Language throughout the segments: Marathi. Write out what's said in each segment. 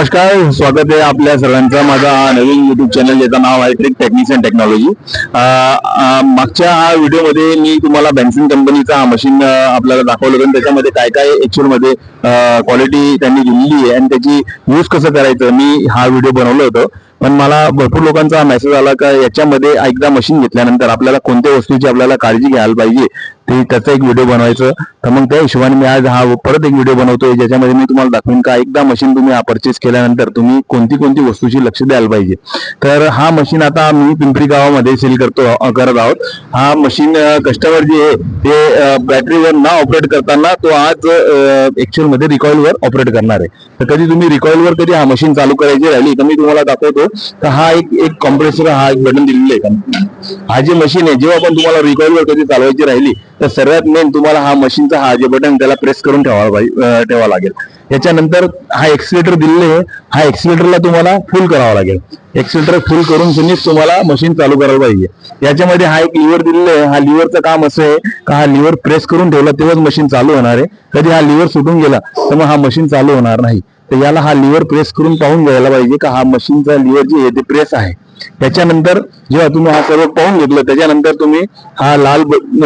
नमस्कार स्वागत आहे आपल्या सर्वांचं माझा हा नवीन युट्यूब चॅनल ज्याचं नाव आहे ट्रिक टेक्निक्स अँड टेक्नॉलॉजी मागच्या हा व्हिडिओमध्ये मी तुम्हाला बँकिंग कंपनीचा हा मशीन आपल्याला दाखवलं होतं. त्याच्यामध्ये काय काय actual मध्ये क्वालिटी त्यांनी दिलेली आहे आणि त्याची यूज कसं करायचं मी हा व्हिडिओ बनवलं होतं. पण मला भरपूर लोकांचा मेसेज आला का याच्यामध्ये एकदा मशीन घेतल्यानंतर आपल्याला कोणत्या वस्तूची आपल्याला काळजी घ्यायला पाहिजे? ते त्याचा एक व्हिडिओ बनवायचं. तर मग त्या हिशोबाने मी आज हा परत एक व्हिडिओ बनवतोय ज्याच्यामध्ये मी तुम्हाला दाखवेन का एकदा मशीन तुम्ही परचेस केल्यानंतर तुम्ही कोणती कोणती वस्तूची लक्ष द्यायला पाहिजे. तर हा मशीन आता मी पिंपरी गावामध्ये सेल करतो करत आहोत. हा मशीन कस्टमर जे आहे ते बॅटरीवर ना ऑपरेट करताना तो आज ऍक्च्युअलमध्ये ऑपरेट करणार आहे. तर कधी तुम्ही रिकॉईलवर कधी हा मशीन चालू करायची राहिली तर मी तुम्हाला दाखवतो. तर हा एक एक कॉम्प्रेसर हा एक बटन दिलेला आहे. हा जे मशीन आहे जेव्हा पण तुम्हाला रिकॉईलवर कधी चालवायची राहिली तर सर्वात मेन तुम्हाला हा मशीनचा हा जे बटन त्याला प्रेस करून ठेवावा पाहिजे ठेवावा लागेल. याच्यानंतर हा एक्सिलेटर दिलेले हा एक्सिलेटरला तुम्हाला फुल करावा लागेल. एक्सिलेटर फुल करून सुनीच तुम्हाला मशीन चालू करायला पाहिजे. याच्यामध्ये हा एक लिव्हर दिलेला आहे हा लिव्हरचं काम असं आहे का हा लिव्हर प्रेस करून ठेवला तेव्हाच मशीन चालू होणार आहे. कधी हा लिव्हर सुटून गेला तर मग हा मशीन चालू होणार नाही. तर याला हा लिव्हर प्रेस करून पाहून घ्यायला पाहिजे का हा मशीनचा लिव्हर जे आहे ते प्रेस आहे. त्याच्यानंतर जेव्हा तुम्ही हा सर्व पाहून घेतलं त्याच्यानंतर तुम्ही हा लाल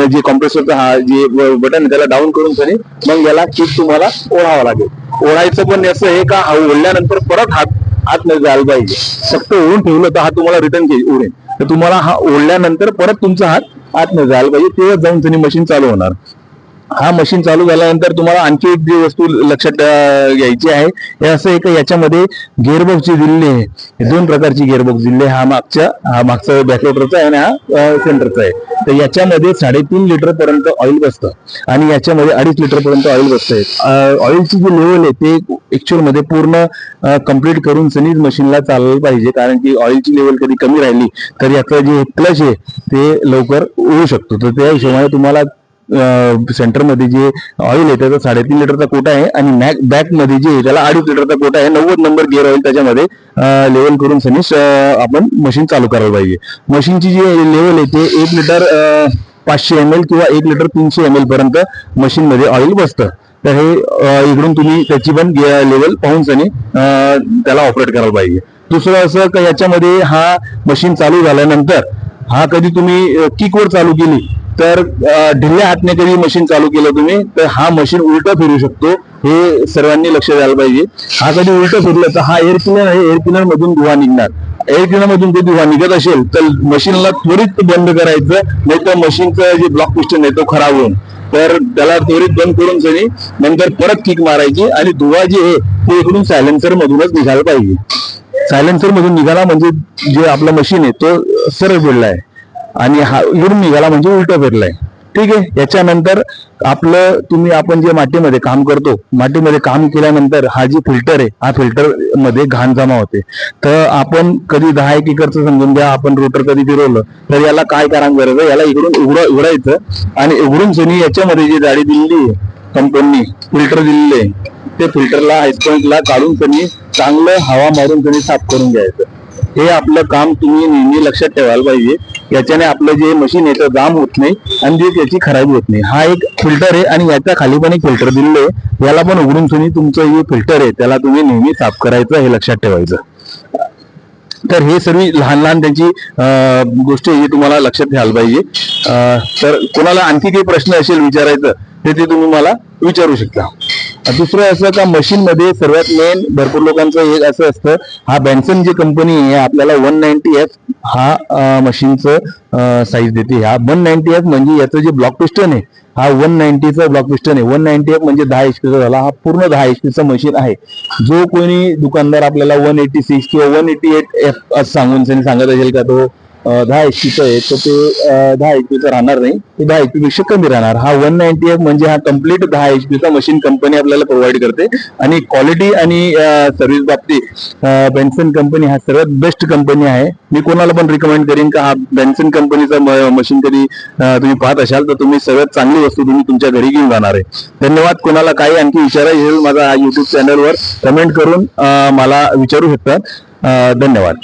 जे कॉम्प्रेसरचा हा जे बटन त्याला डाऊन करून तरी मग याला किक तुम्हाला ओढावा लागेल. ओढायचं पण असं आहे का हा ओढल्यानंतर परत हात आतमध्ये न जायला पाहिजे. फक्त ओढून ठेवलं तर हा तुम्हाला रिटर्न उडेल तर तुम्हाला हा ओढल्यानंतर परत तुमचा हात आत न जायला पाहिजे तेव्हा जाऊन तुम्ही मशीन चालू होणार. हा मशीन चालू झाल्यानंतर तुम्हाला आणखी एक जी वस्तू लक्षात घ्यायची आहे हे असं एक याच्यामध्ये गेअरबॉक्सची दिलेली आहे. हे दोन प्रकारची गेअरबॉक्स दिलेली हा मागच्या हा मागचा बॅकलोटरचा आहे आणि हा सेंटरचा आहे. तर याच्यामध्ये साडेतीन लिटर पर्यंत ऑइल बसतं आणि याच्यामध्ये अडीच लिटर पर्यंत ऑइल बसतंय. ऑइलची जी लेवल आहे ते ऍक्च्युअलमध्ये पूर्ण कंप्लीट करून सनीज मशीनला चालायला पाहिजे. कारण की ऑइलची लेवल कधी कमी राहिली तर याचं जे क्लच आहे ते लवकर होऊ शकतो. तर त्या हिशोबाने तुम्हाला सेंटरमध्ये जे ऑइल आहे त्याचा साडेतीन लिटरचा कोटा आहे आणि मॅक बॅकमध्ये जे आहे त्याला अडीच लिटरचा कोटा आहे. नव्वद नंबर गिअर ऑइल त्याच्यामध्ये लेवल करून सनिश आपण मशीन चालू करायला पाहिजे. मशीनची जी लेवल आहे ते एक लिटर पाचशे एम एल किंवा एक लिटर तीनशे एम एल पर्यंत मशीनमध्ये ऑइल बसतं. तर हे इकडून तुम्ही त्याची पण लेवल पाहून सनी त्याला ऑपरेट करायला पाहिजे. दुसरं असं का याच्यामध्ये हा मशीन चालू झाल्यानंतर हा कधी तुम्ही किकवर चालू केली तर ढिल्ल्या ढिल्या हातने कधी मशीन चालू केलं तुम्ही तर हा मशीन उलटा फिरू शकतो हे सर्वांनी लक्ष द्यायला पाहिजे. हा कधी उलट फिरलं तर हा एअर क्लिनर आहे एअर क्लिनर मधून धुवा निघणार. एअर क्लिनर मधून ते धुवा निघत असेल तर मशीनला त्वरित बंद करायचं नाही तर मशीनचं जे ब्लॉक पिस्टन आहे तो खराब होऊन. तर त्याला त्वरित बंद करून सनी नंतर परत किक मारायची आणि धुवा जे आहे ते इकडून सायलेन्सर मधूनच निघायला पाहिजे. सायलेन्सर मधून निघाला म्हणजे जे आपलं मशीन आहे तो सरळ फिरला आहे. आणि हा इकडून निघाला म्हणजे उलट फिरलाय ठीक आहे? याच्यानंतर आपलं तुम्ही आपण जे मातीमध्ये काम करतो मातीमध्ये काम केल्यानंतर हा जी फिल्टर आहे हा फिल्टरमध्ये घाण जमा होते. तर आपण कधी दहा एक एकरचं समजून घ्या आपण रोटर कधी फिरवलं तर याला काय कारण गरज आहे? याला इकडून उघड उघडायचं आणि उघडून सुनी याच्यामध्ये जी जाडी दिलेली आहे कंपनी फिल्टर दिलेले ते फिल्टरला आईसपॉइंटला काढून त्यांनी चांगलं हवा मारून त्यांनी साफ करून घ्यायचं. हे आपलं काम तुम्ही नेहमी लक्षात ठेवायला पाहिजे. याच्याने आपलं जे मशीन आहे ते जाम होत नाही आणि जे त्याची खराबी होत नाही. हा एक फिल्टर आहे आणि याच्या खाली पण एक फिल्टर दिलेलं आहे. याला पण उघडून तुम्ही तुमचं जे फिल्टर आहे त्याला तुम्ही नेहमी साफ करायचं हे लक्षात ठेवायचं. तर हे सर्व लहान लहान त्यांची अं, गोष्टी ही हे तुम्हाला लक्षात ठेवायला पाहिजे. अं, तर कोणाला आणखी काही प्रश्न असेल विचारायचं ते ते तुम्ही मला विचारू शकता. दुसरं असं का मशीनमध्ये सर्वात मेन भरपूर लोकांचं एक असं असतं हा बॅन्सन जी कंपनी आहे आपल्याला वन नाईन्टी एफ हा मशीनचं साईज देते. हा वन नाईन्टी एफ म्हणजे याचं जे ब्लॉक पिस्टन आहे हा वन नाईन्टीचा ब्लॉक पिस्टन आहे. वन नाईन्टी एफ म्हणजे दहा एच पीचा झाला. हा पूर्ण दहा एच पीचा मशीन आहे. जो कोणी दुकानदार आपल्याला वन एटी सिक्स किंवा वन एटी एट एफ सांगून त्यांनी सांगत असेल का तो दहा एच पीचं आहे तर ते दहा एच पीचा राहणार नाही. ते दहा एच पीपेक्षा कमी राहणार. हा वन नाईन्टी एफ म्हणजे हा कंप्लीट दहा एच पीचा मशीन कंपनी आपल्याला प्रोव्हाइड करते. आणि क्वालिटी आणि सर्व्हिस बाबतीत बेन्सन कंपनी हा सर्वात बेस्ट कंपनी आहे. मी कोणाला पण रिकमेंड करीन का हा बेन्सन कंपनीचा मशीन कधी तुम्ही पाहत असाल तर तुम्ही सर्वात चांगली वस्तू तुम्ही तुमच्या घरी घेऊन जाणार आहे. धन्यवाद. कोणाला काही आणखी विचारायचं येईल माझा युट्यूब चॅनलवर कमेंट करून मला विचारू शकतात धन्यवाद.